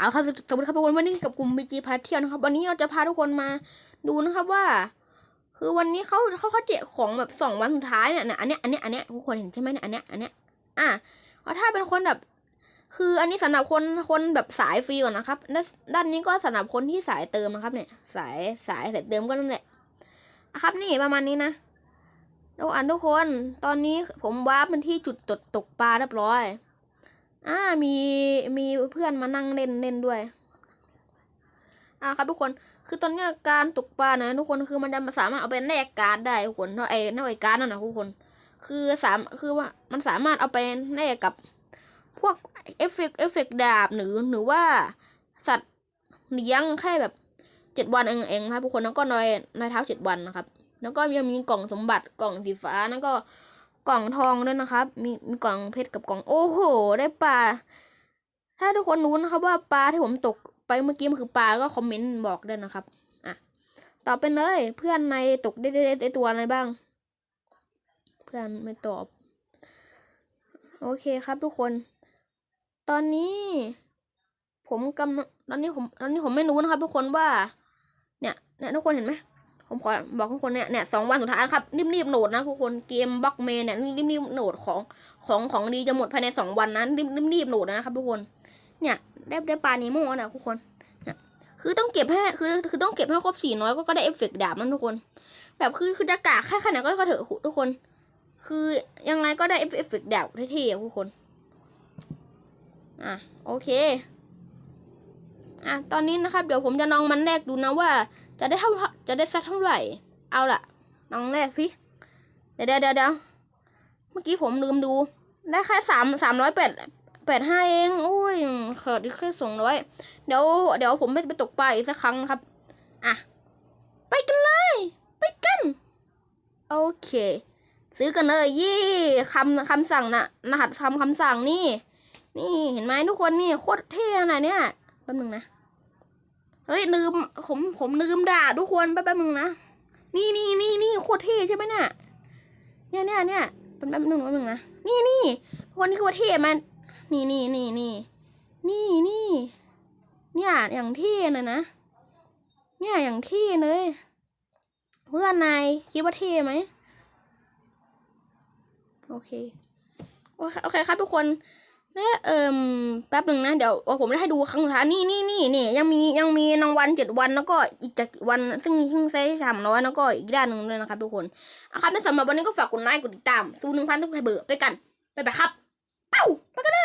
เอาครับสวัสดีครับทุกคนวันนี้กับกลุ่มบีจีพาเที่ยวนะครับ วันนี้เราจะพาทุกคนมาดูนะครับว่า คือวันนี้เขาเขาเขาแจกของแบบสองวันสุดท้ายเนี่ยเนี่ยอันเนี้ยอันเนี้ยอันเนี้ยทุกคนเห็นใช่ไหมเนี่ยอันเนี้ยอันเนี้ยอะเอาะถ้าเป็นคนแบบ คืออันนี้สำหรับคนคนแบบสายฟรีก่อนนะครับด้านนี้ก็สำหรับคนที่สายเติมนะครับ เนี่ย สายสายสายเติมก็นั่นแหละอะครับนี่ประมาณนี้นะทุกอันทุกคน ตอนนี้ผมวาร์ปมันที่จุดตกปลาเรียบร้อย อ่ามีมีเพื่อนมานั่งเล่นเล่นด้วยอ่าครับทุกคนคือตอนนี้การตกปลานะทุกคนคือมันจะสามารถเอาไปแลกการ์ดได้ทุกคนเท่าไอ้เท่าไอ้การ์ดนั่นนะทุกคน คือสามคือว่ามันสามารถเอาไปแลกกับ พวกเอฟเฟกเอฟเฟกดาบหรือหรือว่าสัตว์เลี้ยงแค่แบบเจ็ดวันเองเองนะครับทุกคนแล้วก็นอยนอยเท้าเจ็ดวันนะครับ แล้วก็ยังมีกล่องสมบัติกล่องสีฟ้าแล้วก็ กล่องทองด้วยนะครับ มีมีกล่องเพชรกับกล่องโอ้โห ได้ปลา ถ้าทุกคนรู้นะครับว่าปลาที่ผมตกไปเมื่อกี้มันคือปลาก็คอมเมนต์บอกด้วยนะครับอะต่อไปเลย เพื่อนในตกได้ได้ได้ตัวอะไรบ้าง เพื่อนไม่ตอบ โอเคครับทุกคน ตอนนี้ ผมกำลังตอนนี้ผมตอนนี้ผมไม่รู้นะครับ ทุกคนว่า เนี่ยเนี่ยทุกคนเห็นไหม ผมขอบอกทุกคนเนี่ยเนี่ยสองวันสุดท้ายครับรีบๆโหลดนะทุกคนเกมบล็อกเมนเนี่ยรีบๆโหลดของของของดีจะหมดภายในสองวันนะรีบรีบๆโหลดนะครับทุกคน เนี่ยได้ได้ปลานีโม่นะทุกคนเนี่ยคือต้องเก็บให้คือคือต้องเก็บให้ครบสี่น้อยก็ก็ได้เอฟเฟกต์ดาบนั่นทุกคน แบบคือคือจะกากแค่ขนาดก็ก็เถอะทุกคน คือยังไงก็ได้เอฟเฟกต์ดาบเท่ๆทุกคนอะโอเค อะตอนนี้นะครับ เดี๋ยวผมจะลองมันแรกดูนะว่า จะได้เท่าจะได้สักเท่าไหร่ เอาล่ะลองแรกสิเดี๋ยวเดี๋ยวเดี๋ยวเมื่อกี้ผมลืมดู ได้แค่สามสามร้อยแปดแปดห้าเองโอ้ยเขิดแค่สองร้อยเดี๋ยวเดี๋ยวผมไปไปตกปลาอีกสักครั้งนะครับ อะ ไปกันเลย ไปกัน โอเค ซื้อกันเลยยี่คำคำสั่งนะรหัสคำคำสั่งนี่ นี่เห็นไหมทุกคนนี่โคตรเท่ขนะเนี่ยแป๊บนึงนะ เฮ้ยลืมผมผมลืมด่าทุกคนแป๊บแป๊บนึงนะนี่นี่นี่นี่โคตรเท่ใช่ไหมเนี่ยเนี่ยเนี่ยเนี่ยเป็นแป๊บนึงแป๊บนึงนะนี่นี่คนนี่คือว่าเท่มันนี่นี่นี่นี่นี่นี่เนี่ยอย่างเท่เลยนะเนี่ยอย่างเท่เลย เพื่อนนายคิดว่าเท่ไหมโอเคโอเคโอเคครับทุกคน เนี่ยเอ่มแป๊บหนึ่งนะ เดี๋ยวผมจะให้ดูครั้งสุดท้ายนี่นี่นี่นี่ยังมียังมีรางวัลเจ็ดวันแล้วก็อีกเจ็ดวัน ซึ่งซึ่งใช้สามร้อยแล้วก็อีกด้านหนึ่งด้วยนะครับทุกคนอะครับในสำหรับวันนี้ก็ฝากกดไลค์กดติดตามสู้หนึ่งพันทุกใคเบื่อไปกันไปไปครับเป้าไปกันเลย